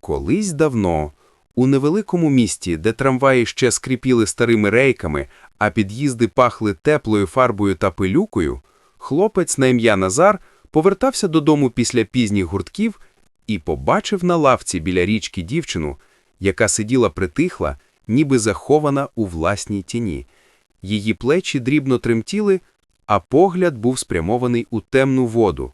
Колись давно, у невеликому місті, де трамваї ще скріпіли старими рейками, а під'їзди пахли теплою фарбою та пилюкою, хлопець на ім'я Назар повертався додому після пізніх гуртків і побачив на лавці біля річки дівчину, яка сиділа притихла, ніби захована у власній тіні. Її плечі дрібно тремтіли, а погляд був спрямований у темну воду.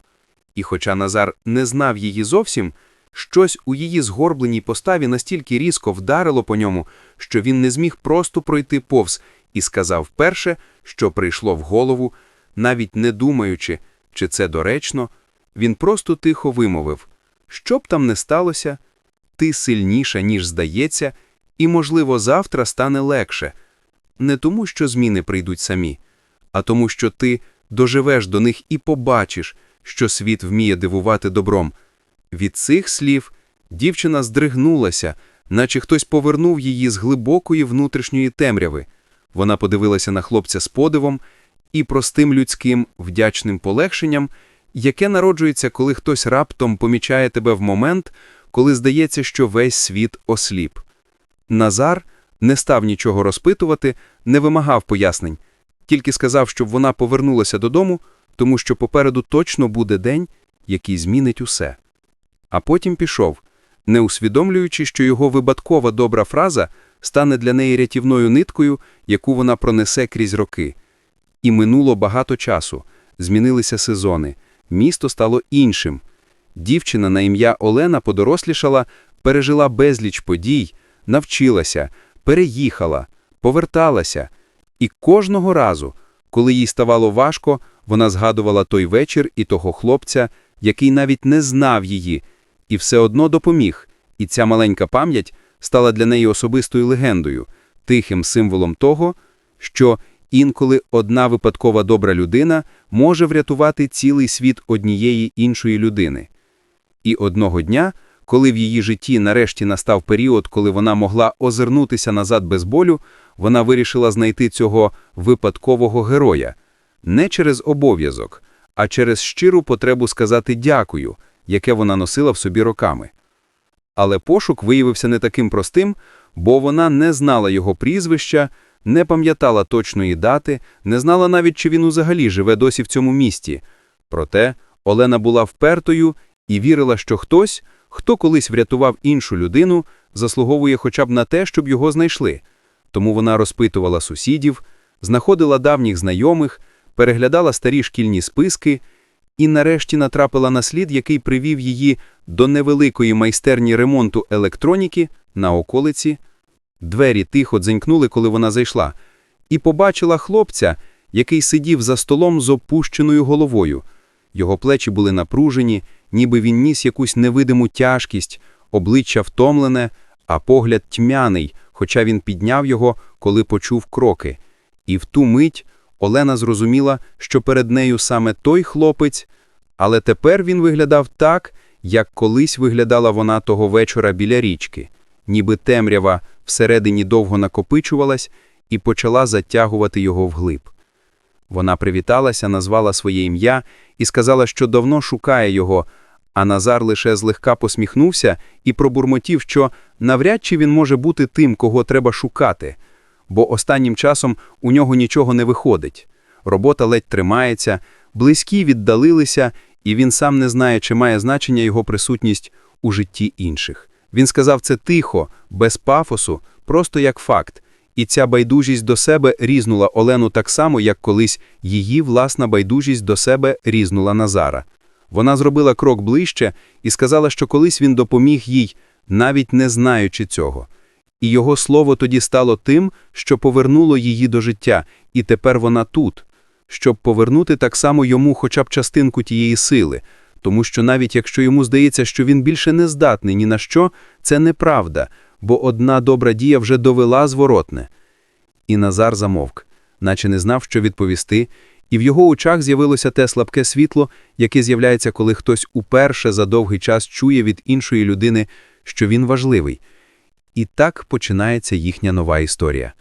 І хоча Назар не знав її зовсім, щось у її згорбленій поставі настільки різко вдарило по ньому, що він не зміг просто пройти повз і сказав перше, що прийшло в голову, навіть не думаючи, чи це доречно, він просто тихо вимовив: що б там не сталося, ти сильніша, ніж здається, і, можливо, завтра стане легше. Не тому, що зміни прийдуть самі, а тому, що ти доживеш до них і побачиш, що світ вміє дивувати добром. Від цих слів дівчина здригнулася, наче хтось повернув її з глибокої внутрішньої темряви. Вона подивилася на хлопця з подивом і простим людським вдячним полегшенням, яке народжується, коли хтось раптом помічає тебе в момент, коли здається, що весь світ осліп. Назар не став нічого розпитувати, не вимагав пояснень, тільки сказав, щоб вона повернулася додому, тому що попереду точно буде день, який змінить усе. А потім пішов, не усвідомлюючи, що його випадкова добра фраза стане для неї рятівною ниткою, яку вона пронесе крізь роки. І минуло багато часу, змінилися сезони, місто стало іншим. Дівчина на ім'я Олена подорослішала, пережила безліч подій, навчилася, переїхала, поверталася. І кожного разу, коли їй ставало важко, вона згадувала той вечір і того хлопця, який навіть не знав її, і все одно допоміг. І ця маленька пам'ять стала для неї особистою легендою, тихим символом того, що інколи одна випадкова добра людина може врятувати цілий світ однієї іншої людини. І одного дня, коли в її житті нарешті настав період, коли вона могла озирнутися назад без болю, вона вирішила знайти цього випадкового героя не через обов'язок, а через щиру потребу сказати дякую, яке вона носила в собі роками. Але пошук виявився не таким простим, бо вона не знала його прізвища, не пам'ятала точної дати, не знала навіть, чи він взагалі живе досі в цьому місті. Проте Олена була впертою і вірила, що хтось, хто колись врятував іншу людину, заслуговує хоча б на те, щоб його знайшли. Тому вона розпитувала сусідів, знаходила давніх знайомих, переглядала старі шкільні списки і нарешті натрапила на слід, який привів її до невеликої майстерні ремонту електроніки на околиці. Двері тихо дзенькнули, коли вона зайшла, і побачила хлопця, який сидів за столом з опущеною головою. Його плечі були напружені, ніби він ніс якусь невидиму тяжкість, обличчя втомлене, а погляд тьмяний, хоча він підняв його, коли почув кроки. І в ту мить Олена зрозуміла, що перед нею саме той хлопець, але тепер він виглядав так, як колись виглядала вона того вечора біля річки, ніби темрява всередині довго накопичувалась і почала затягувати його вглиб. Вона привіталася, назвала своє ім'я і сказала, що давно шукає його, а Назар лише злегка посміхнувся і пробурмотів, що навряд чи він може бути тим, кого треба шукати, бо останнім часом у нього нічого не виходить. Робота ледь тримається, близькі віддалилися, і він сам не знає, чи має значення його присутність у житті інших. Він сказав це тихо, без пафосу, просто як факт. І ця байдужість до себе різнула Олену так само, як колись її власна байдужість до себе різнула Назара. Вона зробила крок ближче і сказала, що колись він допоміг їй, навіть не знаючи цього. І його слово тоді стало тим, що повернуло її до життя, і тепер вона тут, щоб повернути так само йому хоча б частинку тієї сили, тому що навіть якщо йому здається, що він більше не здатний ні на що, це неправда, бо одна добра дія вже довела зворотне. І Назар замовк, наче не знав, що відповісти, і в його очах з'явилося те слабке світло, яке з'являється, коли хтось уперше за довгий час чує від іншої людини, що він важливий. І так починається їхня нова історія.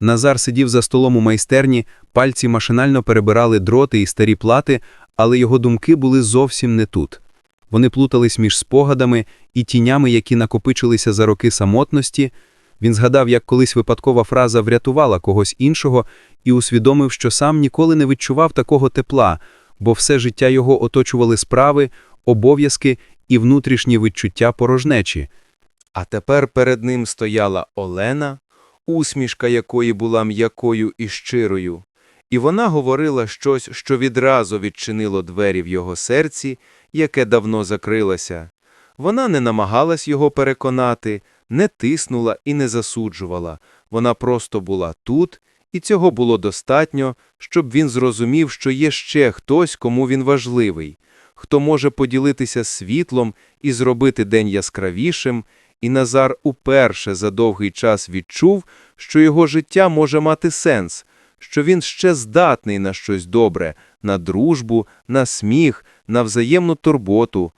Назар сидів за столом у майстерні, пальці машинально перебирали дроти і старі плати, але його думки були зовсім не тут. Вони плутались між спогадами і тінями, які накопичилися за роки самотності. Він згадав, як колись випадкова фраза врятувала когось іншого і усвідомив, що сам ніколи не відчував такого тепла, бо все життя його оточували справи, обов'язки і внутрішні відчуття порожнечі. А тепер перед ним стояла Олена, усмішка якої була м'якою і щирою, і вона говорила щось, що відразу відчинило двері в його серці, яке давно закрилося. Вона не намагалась його переконати, не тиснула і не засуджувала. Вона просто була тут, і цього було достатньо, щоб він зрозумів, що є ще хтось, кому він важливий, хто може поділитися світлом і зробити день яскравішим, і Назар уперше за довгий час відчув, що його життя може мати сенс, що він ще здатний на щось добре, на дружбу, на сміх, на взаємну турботу.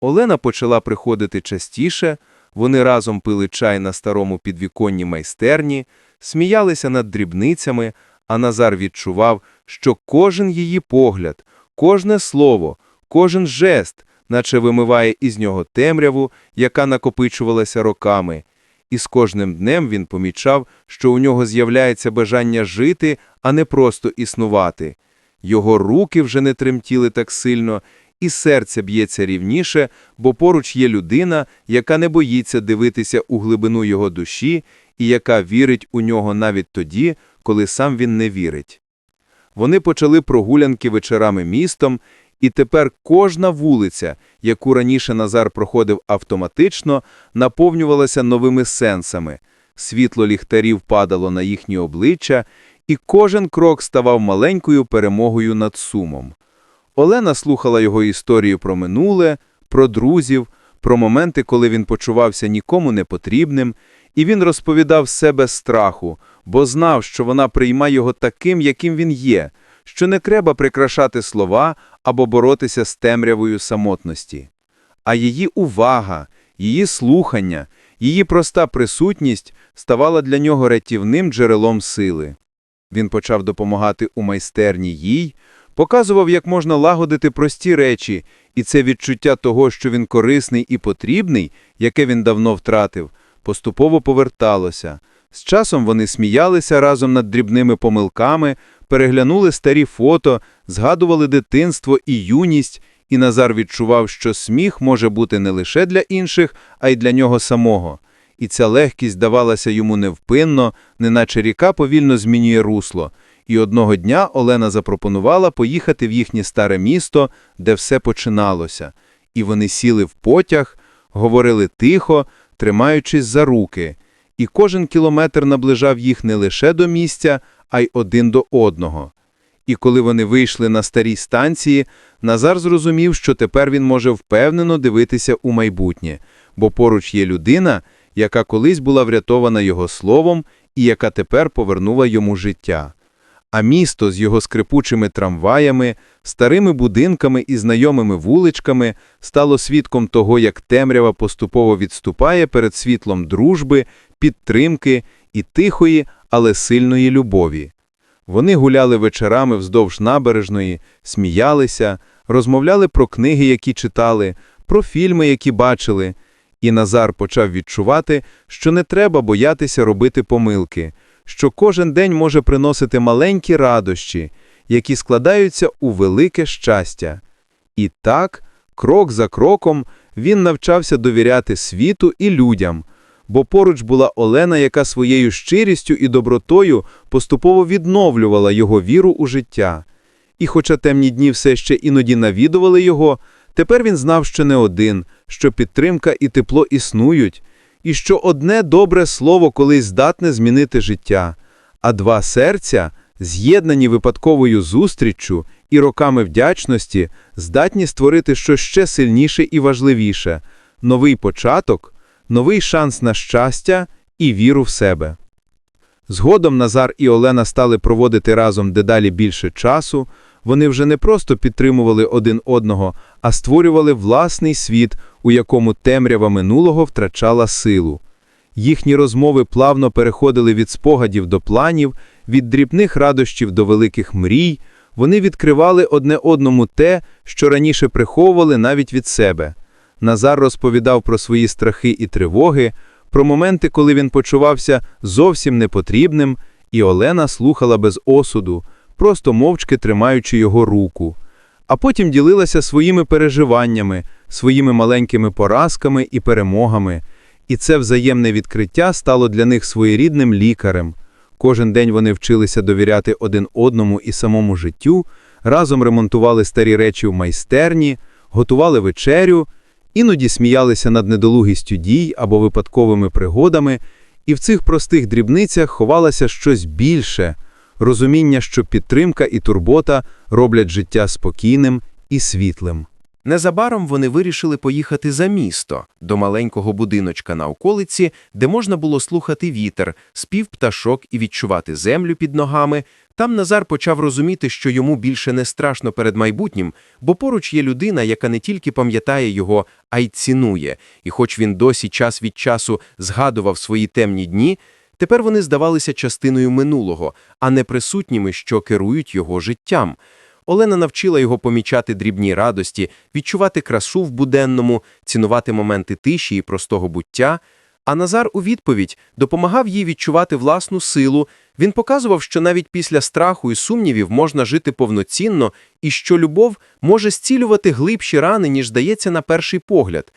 Олена почала приходити частіше, вони разом пили чай на старому підвіконні майстерні, сміялися над дрібницями, а Назар відчував, що кожен її погляд, кожне слово, кожен жест, наче вимиває із нього темряву, яка накопичувалася роками. І з кожним днем він помічав, що у нього з'являється бажання жити, а не просто існувати. Його руки вже не тремтіли так сильно, і серце б'ється рівніше, бо поруч є людина, яка не боїться дивитися у глибину його душі і яка вірить у нього навіть тоді, коли сам він не вірить. Вони почали прогулянки вечорами містом, і тепер кожна вулиця, яку раніше Назар проходив автоматично, наповнювалася новими сенсами. Світло ліхтарів падало на їхні обличчя, і кожен крок ставав маленькою перемогою над сумом. Олена слухала його історію про минуле, про друзів, про моменти, коли він почувався нікому не потрібним, і він розповідав все без страху, бо знав, що вона приймає його таким, яким він є, що не треба прикрашати слова або боротися з темрявою самотності. А її увага, її слухання, її проста присутність ставала для нього рятівним джерелом сили. Він почав допомагати у майстерні їй, показував, як можна лагодити прості речі, і це відчуття того, що він корисний і потрібний, яке він давно втратив, поступово поверталося. З часом вони сміялися разом над дрібними помилками, переглянули старі фото, згадували дитинство і юність, і Назар відчував, що сміх може бути не лише для інших, а й для нього самого. І ця легкість давалася йому невпинно, неначе ріка повільно змінює русло. І одного дня Олена запропонувала поїхати в їхнє старе місто, де все починалося. І вони сіли в потяг, говорили тихо, тримаючись за руки. І кожен кілометр наближав їх не лише до місця, а й один до одного. І коли вони вийшли на старій станції, Назар зрозумів, що тепер він може впевнено дивитися у майбутнє, бо поруч є людина, яка колись була врятована його словом і яка тепер повернула йому життя. А місто з його скрипучими трамваями, старими будинками і знайомими вуличками стало свідком того, як темрява поступово відступає перед світлом дружби, підтримки і тихої, але сильної любові. Вони гуляли вечорами вздовж набережної, сміялися, розмовляли про книги, які читали, про фільми, які бачили, і Назар почав відчувати, що не треба боятися робити помилки, що кожен день може приносити маленькі радощі, які складаються у велике щастя. І так, крок за кроком, він навчався довіряти світу і людям, бо поруч була Олена, яка своєю щирістю і добротою поступово відновлювала його віру у життя. І хоча темні дні все ще іноді навідували його, тепер він знав, що не один, що підтримка і тепло існують, і що одне добре слово колись здатне змінити життя, а два серця, з'єднані випадковою зустріччю і роками вдячності, здатні створити щось ще сильніше і важливіше – новий початок, новий шанс на щастя і віру в себе. Згодом Назар і Олена стали проводити разом дедалі більше часу, вони вже не просто підтримували один одного, а створювали власний світ, у якому темрява минулого втрачала силу. Їхні розмови плавно переходили від спогадів до планів, від дрібних радощів до великих мрій, вони відкривали одне одному те, що раніше приховували навіть від себе. Назар розповідав про свої страхи і тривоги, про моменти, коли він почувався зовсім непотрібним, і Олена слухала без осуду, просто мовчки тримаючи його руку. А потім ділилася своїми переживаннями, своїми маленькими поразками і перемогами. І це взаємне відкриття стало для них своєрідним лікарем. Кожен день вони вчилися довіряти один одному і самому життю, разом ремонтували старі речі в майстерні, готували вечерю, іноді сміялися над недолугістю дій або випадковими пригодами, і в цих простих дрібницях ховалося щось більше розуміння, що підтримка і турбота роблять життя спокійним і світлим. Незабаром вони вирішили поїхати за місто, до маленького будиночка на околиці, де можна було слухати вітер, спів пташок і відчувати землю під ногами. Там Назар почав розуміти, що йому більше не страшно перед майбутнім, бо поруч є людина, яка не тільки пам'ятає його, а й цінує. І хоч він досі час від часу згадував свої темні дні, тепер вони здавалися частиною минулого, а не присутніми, що керують його життям. Олена навчила його помічати дрібні радості, відчувати красу в буденному, цінувати моменти тиші і простого буття. А Назар у відповідь допомагав їй відчувати власну силу. Він показував, що навіть після страху і сумнівів можна жити повноцінно, і що любов може зцілювати глибші рани, ніж здається на перший погляд.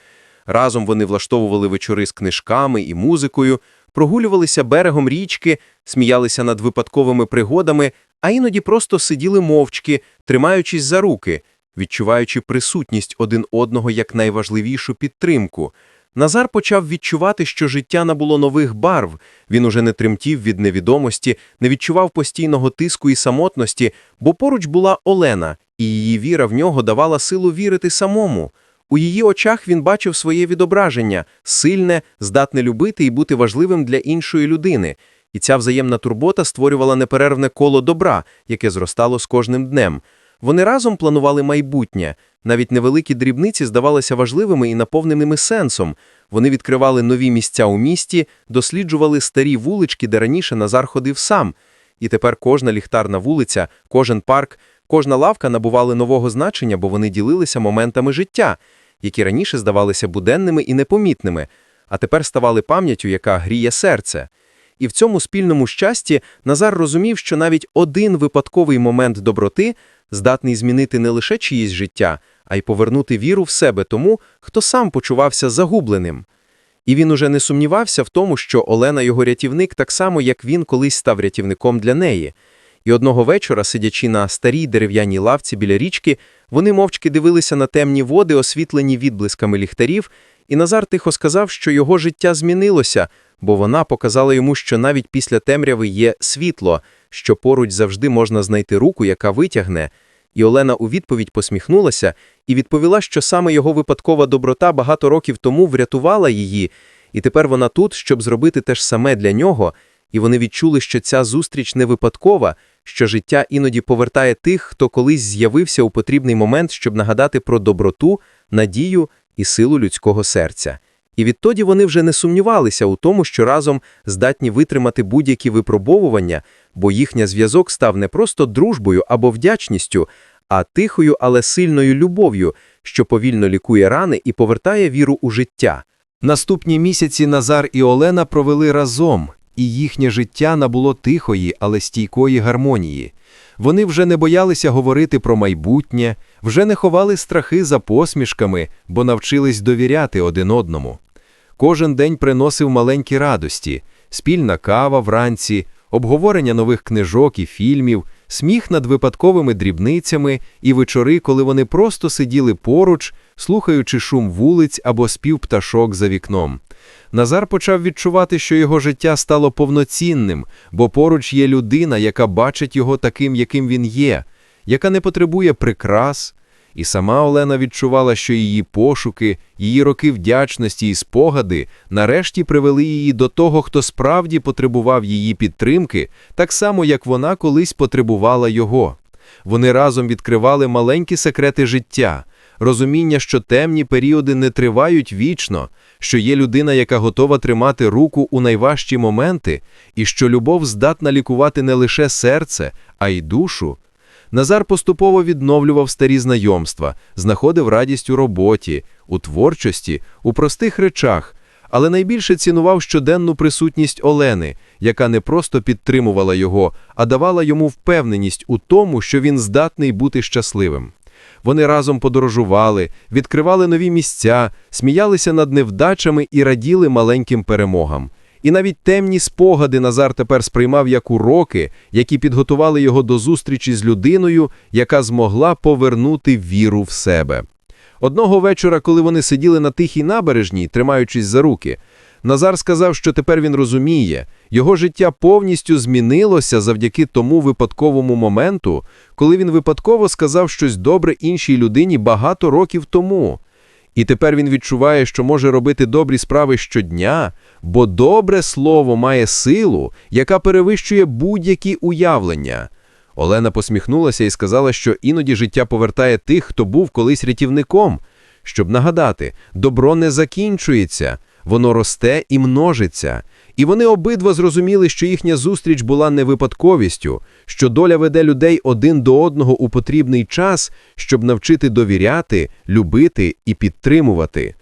Разом вони влаштовували вечори з книжками і музикою, прогулювалися берегом річки, сміялися над випадковими пригодами, а іноді просто сиділи мовчки, тримаючись за руки, відчуваючи присутність один одного як найважливішу підтримку. Назар почав відчувати, що життя набуло нових барв. Він уже не тремтів від невідомості, не відчував постійного тиску і самотності, бо поруч була Олена, і її віра в нього давала силу вірити самому. У її очах він бачив своє відображення сильне, здатне любити і бути важливим для іншої людини. І ця взаємна турбота створювала неперервне коло добра, яке зростало з кожним днем. Вони разом планували майбутнє. Навіть невеликі дрібниці здавалися важливими і наповненими сенсом. Вони відкривали нові місця у місті, досліджували старі вулички, де раніше Назар ходив сам. І тепер кожна ліхтарна вулиця, кожен парк, кожна лавка набували нового значення, бо вони ділилися моментами життя, які раніше здавалися буденними і непомітними, а тепер ставали пам'яттю, яка гріє серце. І в цьому спільному щасті Назар розумів, що навіть один випадковий момент доброти здатний змінити не лише чиїсь життя, а й повернути віру в себе тому, хто сам почувався загубленим. І він уже не сумнівався в тому, що Олена його рятівник так само, як він колись став рятівником для неї. І одного вечора, сидячи на старій дерев'яній лавці біля річки, вони мовчки дивилися на темні води, освітлені відблисками ліхтарів, і Назар тихо сказав, що його життя змінилося, бо вона показала йому, що навіть після темряви є світло, що поруч завжди можна знайти руку, яка витягне. І Олена у відповідь посміхнулася і відповіла, що саме його випадкова доброта багато років тому врятувала її, і тепер вона тут, щоб зробити те ж саме для нього, і вони відчули, що ця зустріч не випадкова, що життя іноді повертає тих, хто колись з'явився у потрібний момент, щоб нагадати про доброту, надію і силу людського серця. І відтоді вони вже не сумнівалися у тому, що разом здатні витримати будь-які випробовування, бо їхня зв'язок став не просто дружбою або вдячністю, а тихою, але сильною любов'ю, що повільно лікує рани і повертає віру у життя. Наступні місяці Назар і Олена провели разом, і їхнє життя набуло тихої, але стійкої гармонії. Вони вже не боялися говорити про майбутнє, вже не ховали страхи за посмішками, бо навчились довіряти один одному. Кожен день приносив маленькі радості, спільна кава вранці, обговорення нових книжок і фільмів, сміх над випадковими дрібницями і вечори, коли вони просто сиділи поруч, слухаючи шум вулиць або спів пташок за вікном. Назар почав відчувати, що його життя стало повноцінним, бо поруч є людина, яка бачить його таким, яким він є, яка не потребує прикрас. І сама Олена відчувала, що її пошуки, її роки вдячності і спогади нарешті привели її до того, хто справді потребував її підтримки, так само, як вона колись потребувала його. Вони разом відкривали маленькі секрети життя, розуміння, що темні періоди не тривають вічно, що є людина, яка готова тримати руку у найважчі моменти, і що любов здатна лікувати не лише серце, а й душу. Назар поступово відновлював старі знайомства, знаходив радість у роботі, у творчості, у простих речах, але найбільше цінував щоденну присутність Олени, яка не просто підтримувала його, а давала йому впевненість у тому, що він здатний бути щасливим. Вони разом подорожували, відкривали нові місця, сміялися над невдачами і раділи маленьким перемогам. І навіть темні спогади Назар тепер сприймав як уроки, які підготували його до зустрічі з людиною, яка змогла повернути віру в себе. Одного вечора, коли вони сиділи на тихій набережній, тримаючись за руки, Назар сказав, що тепер він розуміє, його життя повністю змінилося завдяки тому випадковому моменту, коли він випадково сказав щось добре іншій людині багато років тому. І тепер він відчуває, що може робити добрі справи щодня, бо добре слово має силу, яка перевищує будь-які уявлення. Олена посміхнулася і сказала, що іноді життя повертає тих, хто був колись рятівником. Щоб нагадати, добро не закінчується, воно росте і множиться. І вони обидва зрозуміли, що їхня зустріч була не випадковістю, що доля веде людей один до одного у потрібний час, щоб навчити довіряти, любити і підтримувати.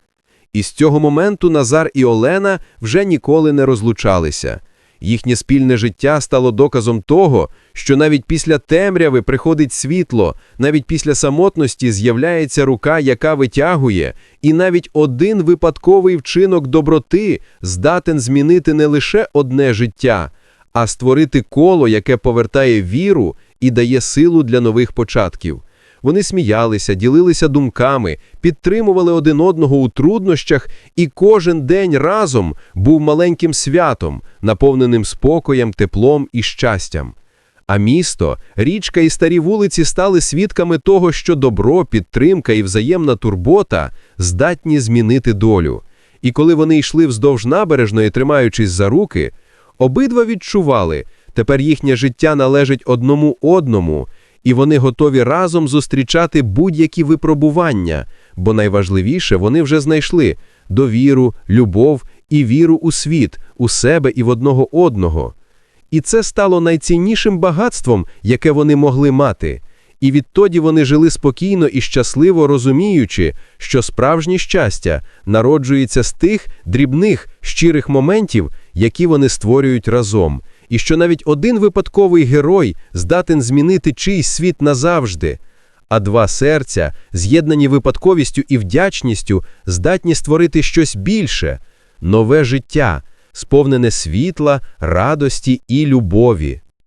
І з цього моменту Назар і Олена вже ніколи не розлучалися. Їхнє спільне життя стало доказом того, що навіть після темряви приходить світло, навіть після самотності з'являється рука, яка витягує, і навіть один випадковий вчинок доброти здатен змінити не лише одне життя, а створити коло, яке повертає віру і дає силу для нових початків. Вони сміялися, ділилися думками, підтримували один одного у труднощах, і кожен день разом був маленьким святом, наповненим спокоєм, теплом і щастям. А місто, річка і старі вулиці стали свідками того, що добро, підтримка і взаємна турбота здатні змінити долю. І коли вони йшли вздовж набережної, тримаючись за руки, обидва відчували, тепер їхнє життя належить одному одному, і вони готові разом зустрічати будь-які випробування, бо найважливіше вони вже знайшли довіру, любов і віру у світ, у себе і в одного одного. І це стало найціннішим багатством, яке вони могли мати. І відтоді вони жили спокійно і щасливо розуміючи, що справжнє щастя народжується з тих дрібних, щирих моментів, які вони створюють разом, і що навіть один випадковий герой здатен змінити чийсь світ назавжди, а два серця, з'єднані випадковістю і вдячністю, здатні створити щось більше, нове життя, сповнене світла, радості і любові.